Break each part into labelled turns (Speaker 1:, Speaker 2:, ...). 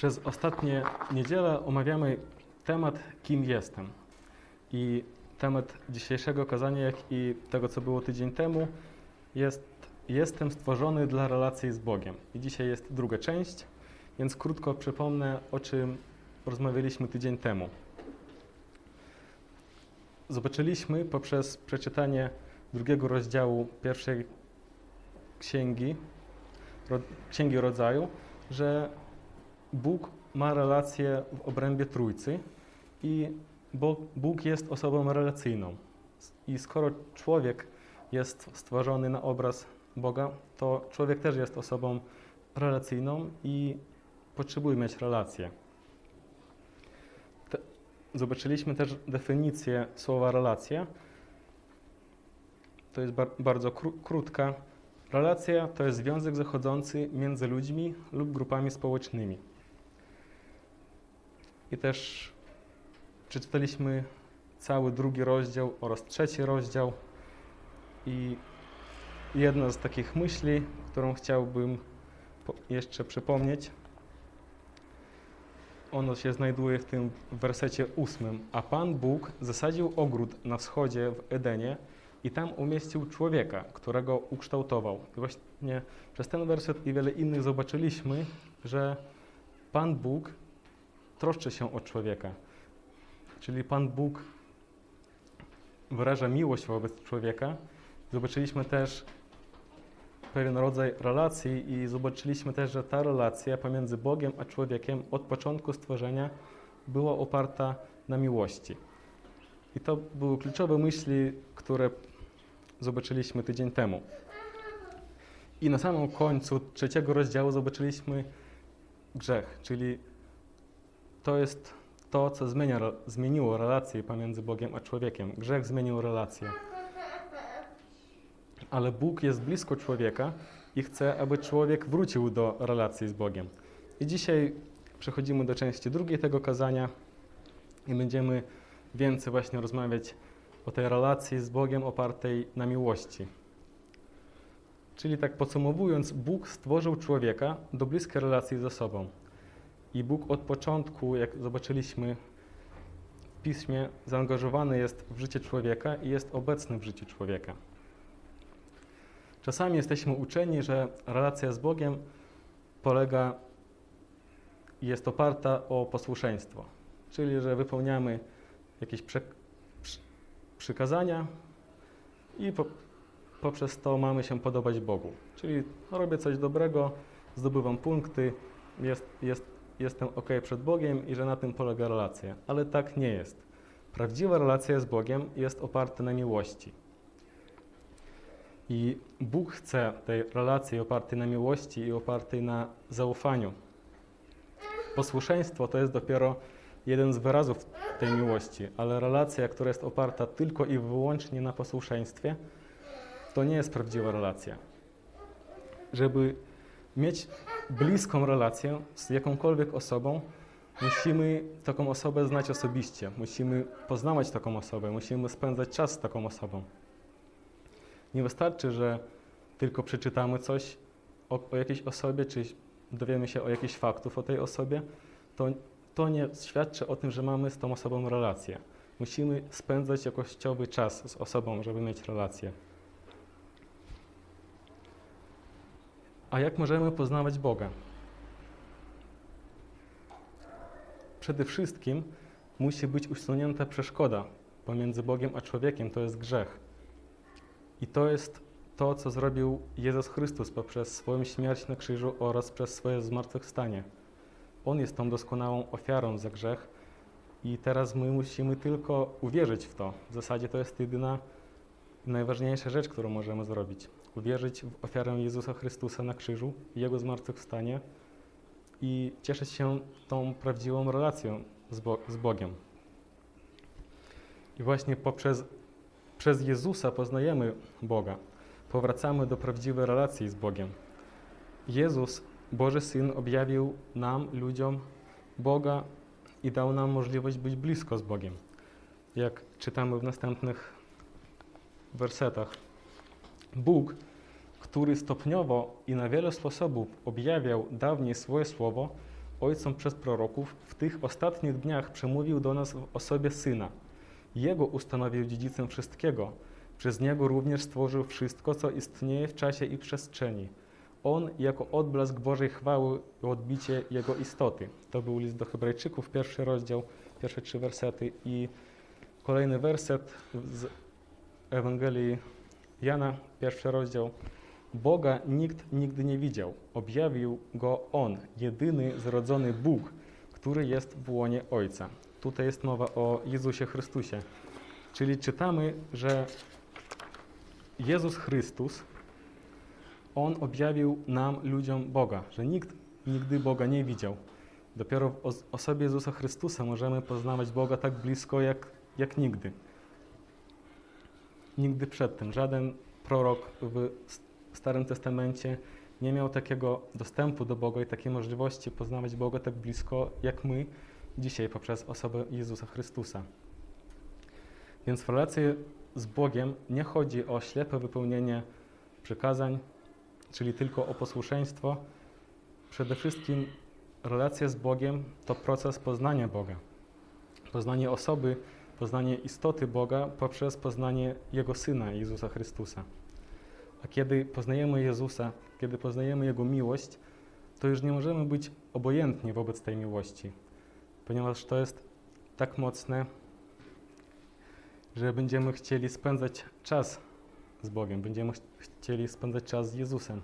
Speaker 1: Przez ostatnie niedzielę omawiamy temat Kim jestem. I temat dzisiejszego kazania, jak i tego, co było tydzień temu, jest Jestem stworzony dla relacji z Bogiem. I dzisiaj jest druga część, więc krótko przypomnę, o czym rozmawialiśmy tydzień temu. Zobaczyliśmy poprzez przeczytanie drugiego rozdziału pierwszej księgi, księgi rodzaju, że Bóg ma relację w obrębie Trójcy i Bóg, jest osobą relacyjną. I skoro człowiek jest stworzony na obraz Boga, to człowiek też jest osobą relacyjną i potrzebuje mieć relację. Te, zobaczyliśmy też definicję słowa relacja. To jest bar, bardzo kró, krótka. Relacja to jest związek zachodzący między ludźmi lub grupami społecznymi. I też przeczytaliśmy cały drugi rozdział oraz trzeci rozdział. I jedna z takich myśli, którą chciałbym jeszcze przypomnieć, ono się znajduje w tym wersecie ósmym. A Pan Bóg zasadził ogród na wschodzie w Edenie i tam umieścił człowieka, którego ukształtował. I właśnie przez ten werset i wiele innych zobaczyliśmy, że Pan Bóg troszczy się o człowieka. Czyli Pan Bóg wyraża miłość wobec człowieka. Zobaczyliśmy też pewien rodzaj relacji i zobaczyliśmy też, że ta relacja pomiędzy Bogiem a człowiekiem od początku stworzenia była oparta na miłości. I to były kluczowe myśli, które zobaczyliśmy tydzień temu. I na samym końcu trzeciego rozdziału zobaczyliśmy grzech, czyli to jest to, co zmienia, zmieniło relacje pomiędzy Bogiem a człowiekiem. Grzech zmienił relacje. Ale Bóg jest blisko człowieka i chce, aby człowiek wrócił do relacji z Bogiem. I dzisiaj przechodzimy do części drugiej tego kazania i będziemy więcej właśnie rozmawiać o tej relacji z Bogiem opartej na miłości. Czyli tak podsumowując, Bóg stworzył człowieka do bliskiej relacji ze sobą. I Bóg od początku, jak zobaczyliśmy w piśmie, zaangażowany jest w życie człowieka i jest obecny w życiu człowieka. Czasami jesteśmy uczeni, że relacja z Bogiem polega i jest oparta o posłuszeństwo, czyli że wypełniamy jakieś przy, przy, przykazania i po, poprzez to mamy się podobać Bogu. Czyli robię coś dobrego, zdobywam punkty, jest, jest, jestem ok przed Bogiem i że na tym polega relacja. Ale tak nie jest. Prawdziwa relacja z Bogiem jest oparta na miłości. I Bóg chce tej relacji opartej na miłości i opartej na zaufaniu. Posłuszeństwo to jest dopiero jeden z wyrazów tej miłości, ale relacja, która jest oparta tylko i wyłącznie na posłuszeństwie, to nie jest prawdziwa relacja. Żeby mieć bliską relację z jakąkolwiek osobą, musimy taką osobę znać osobiście, musimy poznawać taką osobę, musimy spędzać czas z taką osobą. Nie wystarczy, że tylko przeczytamy coś o, o, jakiejś osobie, czy dowiemy się o jakichś faktów o tej osobie, to, to nie świadczy o tym, że mamy z tą osobą relację. Musimy spędzać jakościowy czas z osobą, żeby mieć relację. A jak możemy poznawać Boga? Przede wszystkim musi być usunięta przeszkoda pomiędzy Bogiem a człowiekiem, to jest grzech. I to jest to, co zrobił Jezus Chrystus poprzez swoją śmierć na krzyżu oraz przez swoje zmartwychwstanie. On jest tą doskonałą ofiarą za grzech i teraz my musimy tylko uwierzyć w to. W zasadzie to jest jedyna, najważniejsza rzecz, którą możemy zrobić. Uwierzyć w ofiarę Jezusa Chrystusa na krzyżu, Jego zmartwychwstanie i cieszyć się tą prawdziwą relacją z, Bo z Bogiem. I właśnie poprzez przez Jezusa poznajemy Boga. Powracamy do prawdziwej relacji z Bogiem. Jezus, Boży Syn, objawił nam, ludziom, Boga i dał nam możliwość być blisko z Bogiem. Jak czytamy w następnych wersetach. Bóg, który stopniowo i na wiele sposobów objawiał dawniej swoje słowo, Ojcem przez proroków, w tych ostatnich dniach przemówił do nas w osobie Syna. Jego ustanowił dziedzicem wszystkiego. Przez Niego również stworzył wszystko, co istnieje w czasie i przestrzeni. On jako odblask Bożej chwały i odbicie Jego istoty. To był list do Hebrajczyków, pierwszy rozdział, pierwsze trzy wersety i kolejny werset z Ewangelii Jana, pierwszy rozdział. Boga nikt nigdy nie widział. Objawił go On, jedyny zrodzony Bóg, który jest w łonie Ojca. Tutaj jest mowa o Jezusie Chrystusie. Czyli czytamy, że Jezus Chrystus, On objawił nam, ludziom Boga, że nikt nigdy Boga nie widział. Dopiero w os- osobie Jezusa Chrystusa możemy poznawać Boga tak blisko jak, jak nigdy. Nigdy przedtem. Żaden prorok w Starym Testamencie nie miał takiego dostępu do Boga i takiej możliwości poznawać Boga tak blisko jak my dzisiaj poprzez osobę Jezusa Chrystusa. Więc w relacji z Bogiem nie chodzi o ślepe wypełnienie przykazań, czyli tylko o posłuszeństwo. Przede wszystkim relacja z Bogiem to proces poznania Boga. Poznanie osoby, poznanie istoty Boga poprzez poznanie Jego Syna, Jezusa Chrystusa. A kiedy poznajemy Jezusa, kiedy poznajemy Jego miłość, to już nie możemy być obojętni wobec tej miłości, ponieważ to jest tak mocne, że będziemy chcieli spędzać czas z Bogiem, będziemy ch- chcieli spędzać czas z Jezusem.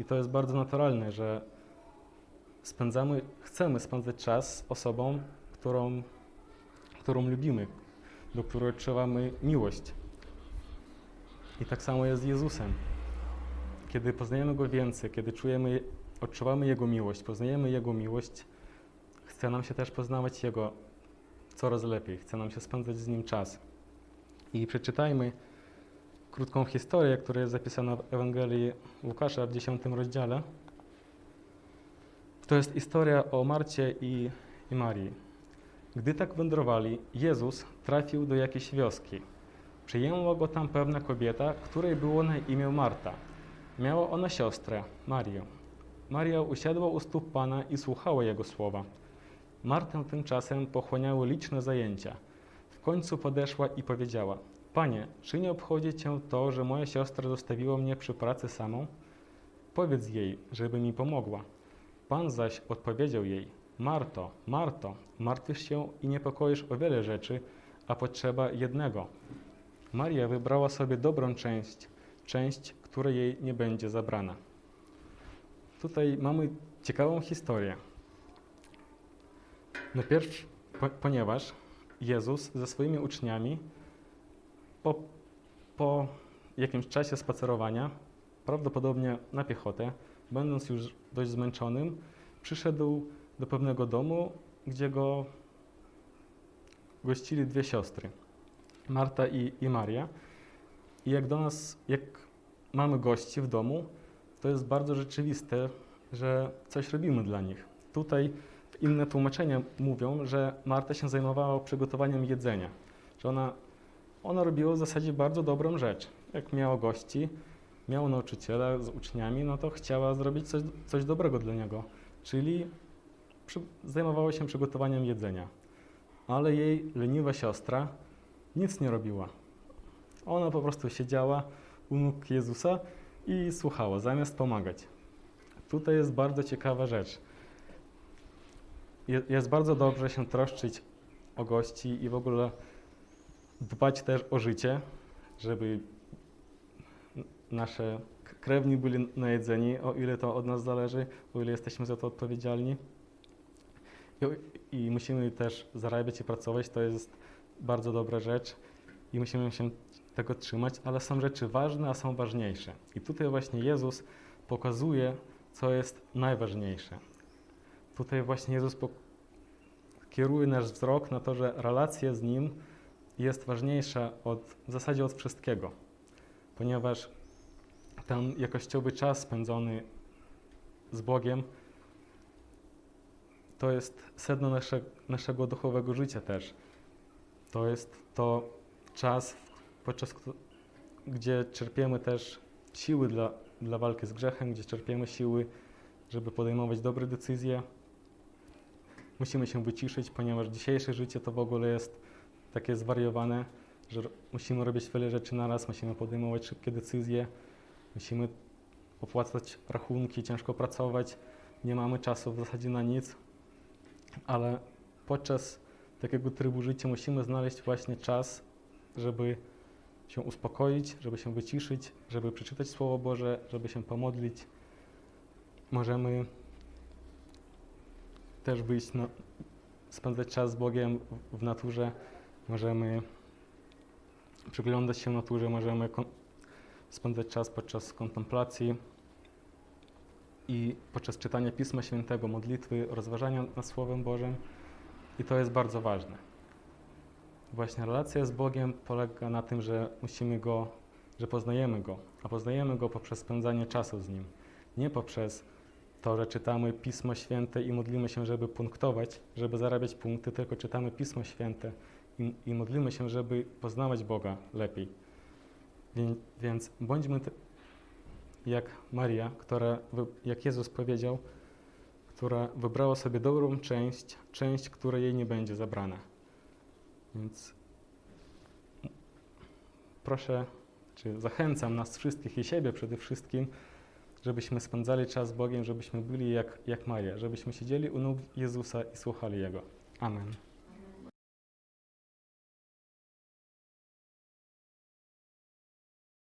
Speaker 1: I to jest bardzo naturalne, że spędzamy, chcemy spędzać czas z osobą, którą, którą lubimy, do której odczuwamy miłość. I tak samo jest z Jezusem. Kiedy poznajemy Go więcej, kiedy czujemy, odczuwamy Jego miłość, poznajemy Jego miłość, chce nam się też poznawać Jego coraz lepiej, chce nam się spędzać z Nim czas. I przeczytajmy krótką historię, która jest zapisana w Ewangelii Łukasza w 10 rozdziale. To jest historia o Marcie i, i Marii. Gdy tak wędrowali, Jezus trafił do jakiejś wioski. Przyjęła go tam pewna kobieta, której było na imię Marta. Miała ona siostrę, Marię. Maria usiadła u stóp Pana i słuchała Jego słowa. Martę tymczasem pochłaniały liczne zajęcia. W końcu podeszła i powiedziała: Panie, czy nie obchodzi Cię to, że moja siostra zostawiła mnie przy pracy samą? Powiedz jej, żeby mi pomogła. Pan zaś odpowiedział jej: Marto, Marto, martwisz się i niepokoisz o wiele rzeczy, a potrzeba jednego. Maria wybrała sobie dobrą część, część, która jej nie będzie zabrana. Tutaj mamy ciekawą historię. Najpierw, po, ponieważ Jezus ze swoimi uczniami po, po jakimś czasie spacerowania, prawdopodobnie na piechotę, będąc już dość zmęczonym, przyszedł do pewnego domu, gdzie go gościli dwie siostry, Marta i, i Maria. I jak do nas, jak mamy gości w domu, to jest bardzo rzeczywiste, że coś robimy dla nich. Tutaj inne tłumaczenia mówią, że Marta się zajmowała przygotowaniem jedzenia, że ona, ona robiła w zasadzie bardzo dobrą rzecz. Jak miała gości, miała nauczyciela z uczniami, no to chciała zrobić coś, coś dobrego dla niego, czyli zajmowała się przygotowaniem jedzenia. Ale jej leniwa siostra nic nie robiła. Ona po prostu siedziała u nóg Jezusa i słuchała, zamiast pomagać. Tutaj jest bardzo ciekawa rzecz. Je- Jest bardzo dobrze się troszczyć o gości i w ogóle dbać też o życie, żeby nasze krewni byli najedzeni, o ile to od nas zależy, o ile jesteśmy za to odpowiedzialni. I, musimy też zarabiać i pracować, to jest bardzo dobra rzecz i musimy się tego trzymać, ale są rzeczy ważne, a są ważniejsze. I tutaj właśnie Jezus pokazuje, co jest najważniejsze. Tutaj właśnie Jezus kieruje nasz wzrok na to, że relacja z Nim jest ważniejsza od, w zasadzie od wszystkiego, ponieważ ten jakościowy czas spędzony z Bogiem to jest sedno nasze, naszego duchowego życia też. To jest to czas, podczas gdzie czerpiemy też siły dla, dla walki z grzechem, gdzie czerpiemy siły, żeby podejmować dobre decyzje. musimy się wyciszyć, ponieważ dzisiejsze życie to w ogóle jest takie zwariowane, że musimy robić wiele rzeczy naraz, musimy podejmować szybkie decyzje, musimy opłacać rachunki, ciężko pracować, nie mamy czasu w zasadzie na nic, ale podczas takiego trybu życia musimy znaleźć właśnie czas, żeby się uspokoić, żeby się wyciszyć, żeby przeczytać Słowo Boże, żeby się pomodlić. Możemy też wyjść, na, spędzać czas z Bogiem w- naturze, możemy przyglądać się naturze, możemy spędzać czas podczas kontemplacji i podczas czytania Pisma Świętego, modlitwy, rozważania nad Słowem Bożym i to jest bardzo ważne. Właśnie relacja z Bogiem polega na tym, że musimy Go, że poznajemy Go, a poznajemy Go poprzez spędzanie czasu z Nim. Nie poprzez to, że czytamy Pismo Święte i modlimy się, żeby punktować, żeby zarabiać punkty, tylko czytamy Pismo Święte i, i modlimy się, żeby poznawać Boga lepiej. Wię- Więc bądźmy jak Maria, która, jak Jezus powiedział, która wybrała sobie dobrą część, część, która jej nie będzie zabrana. Więc proszę, czy zachęcam nas wszystkich i siebie przede wszystkim, żebyśmy spędzali czas z Bogiem, żebyśmy byli jak, jak Maria, żebyśmy siedzieli u nóg Jezusa i słuchali Jego. Amen.